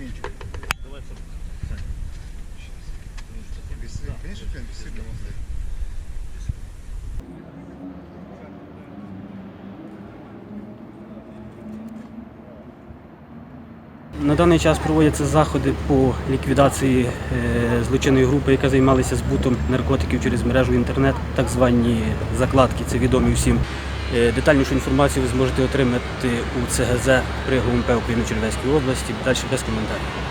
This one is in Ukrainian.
венчик. Давай все. Бесвет, конечно, прям бесвет на. На даний час проводяться заходи по ліквідації е, злочинної групи, яка займалася збутом наркотиків через мережу інтернет, так звані закладки, це відомі всім. Е, Детальнішу інформацію ви зможете отримати у ЦГЗ при ГУМП України Чернівецької області. Далі без коментарів.